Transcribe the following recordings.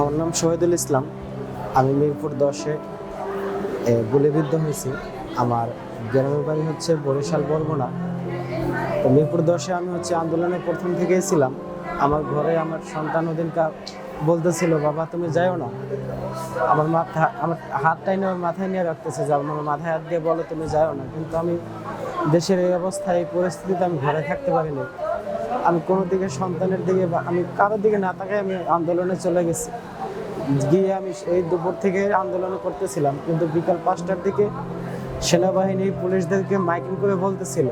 আমার নাম শহীদুল ইসলাম। আমি মিরপুর দশে গুলিবিদ্ধ হয়েছি। আমার গ্রামের বাড়ি হচ্ছে বরিশাল, বরগুনা। তো মিরপুর দশে আমি হচ্ছে আন্দোলনে প্রথম থেকেই ছিলাম। আমার ঘরে আমার সন্তান ওদিনকা বলতেছিল, বাবা, তুমি যাইও না। আমার মাথা, আমার হাতটাই নিয়ে মাথায় নিয়ে রাখতেছে যে, আমার মাথায় হাত দিয়ে বলো তুমি যাইও না। কিন্তু আমি দেশের এই অবস্থায়, এই পরিস্থিতিতে আমি ঘরে থাকতে পারিনি। আমি কোনো দিকে সন্তানের দিকে বা আমি কারোর দিকে না তাকাই আমি আন্দোলনে চলে গেছি। গিয়ে আমি এই দুপুর থেকে আন্দোলন করতেছিলাম, কিন্তু বিকাল পাঁচটার দিকে সেনাবাহিনী পুলিশদেরকে মাইকিং করে বলতেছিল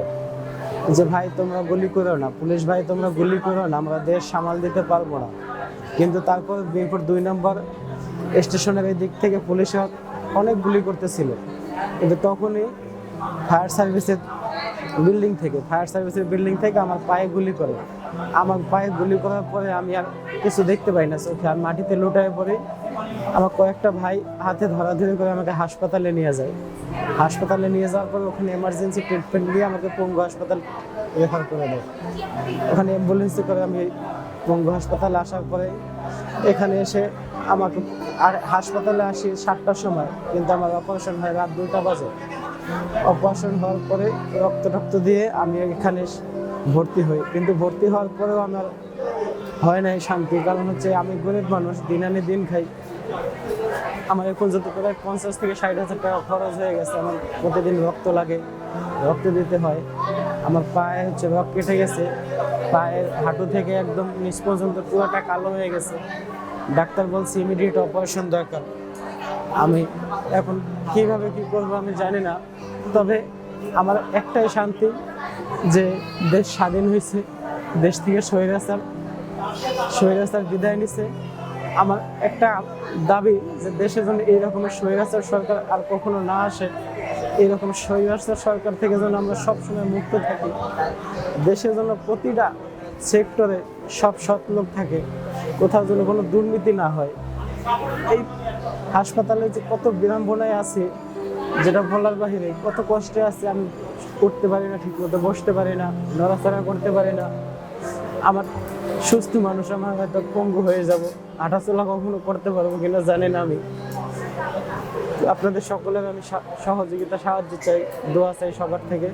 যে, ভাই, তোমরা গুলি করো না। পুলিশ, ভাই, তোমরা গুলি করো না। আমরা দেশ সামাল দিতে পারব না। কিন্তু তারপর বিপুর দুই নম্বর স্টেশনের এই দিক থেকে পুলিশ অনেক গুলি করতেছিল। কিন্তু তখনই ফায়ার সার্ভিসের বিল্ডিং থেকে, ফায়ার সার্ভিসের বিল্ডিং থেকে আমার পায়ে গুলি করে। আমার পায়ে গুলি করার পরে আমি আর কিছু দেখতে পাই না, চোখে আর মাটিতে লুটায় পড়ে। আমার কয়েকটা ভাই হাতে ধরাধরি করে আমাকে হাসপাতালে নিয়ে যায়। হাসপাতালে নিয়ে যাওয়ার পরে ওখানে এমার্জেন্সি ট্রিটমেন্ট দিয়ে আমাকে পঙ্গু হাসপাতাল রেফার করে দেয়। ওখানে অ্যাম্বুলেন্সে করে আমি পঙ্গু হাসপাতালে আসার পরে এখানে এসে আমাকে আর হাসপাতালে আসি সাতটার সময়, কিন্তু আমার অপারেশন হয় রাত দুটা বাজে। অপারেশন হওয়ার পরে রক্ত টক্ত দিয়ে আমি এখানে ভর্তি হই। কিন্তু ভর্তি হওয়ার পরেও আমার হয় নাই শান্তি। কারণ হচ্ছে আমি গরিব মানুষ, দিন আনি দিন খাই। আমার এখন যত প্রায় পঞ্চাশ থেকে ষাট হাজার টাকা খরচ হয়ে গেছে, আমার প্রতিদিন রক্ত লাগে, রক্ত দিতে হয়। আমার পায়ে হচ্ছে রক্ত কেটে গেছে পায়ের হাঁটু থেকে একদম নিচ পর্যন্ত পুরোটা কালো হয়ে গেছে। ডাক্তার বলছে ইমিডিয়েট অপারেশন দরকার। আমি এখন কীভাবে কি করব আমি জানি না। তবে আমার একটাই শান্তি যে দেশ স্বাধীন হয়েছে, দেশ থেকে স্বৈরাচার স্বৈরাচার বিদায় নিছে। আমার একটা দাবি যে দেশে যেন এইরকমের স্বৈরাচার সরকার আর কখনো না আসে এইরকম স্বৈরাচার সরকার থেকে যেন আমরা সবসময় মুক্ত থাকি। দেশে যেন প্রতিটা সেক্টরে সব সৎ লোক থাকে, কোথাও যেন কোনো দুর্নীতি না হয়। এই হাসপাতালে যে কত বিড়ম্বনায় আছে যেটা বলার বাহিরে, কত কষ্টে আছে আমি উঠতে পারি না, ঠিক মতো বসতে পারি না, নড়াচড়া করতে পারি না। আমার সুস্থ মানুষ, আমার হয়তো পঙ্গু হয়ে যাব। হাঁটাচলা কখনো করতে পারব কিনা জানি না আমি। আপনাদের সকলের আমি সহযোগিতা, সাহায্য চাই, দোয়া চাই সবার থেকে।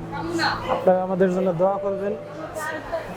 আপনারা আমাদের জন্য দোয়া করবেন।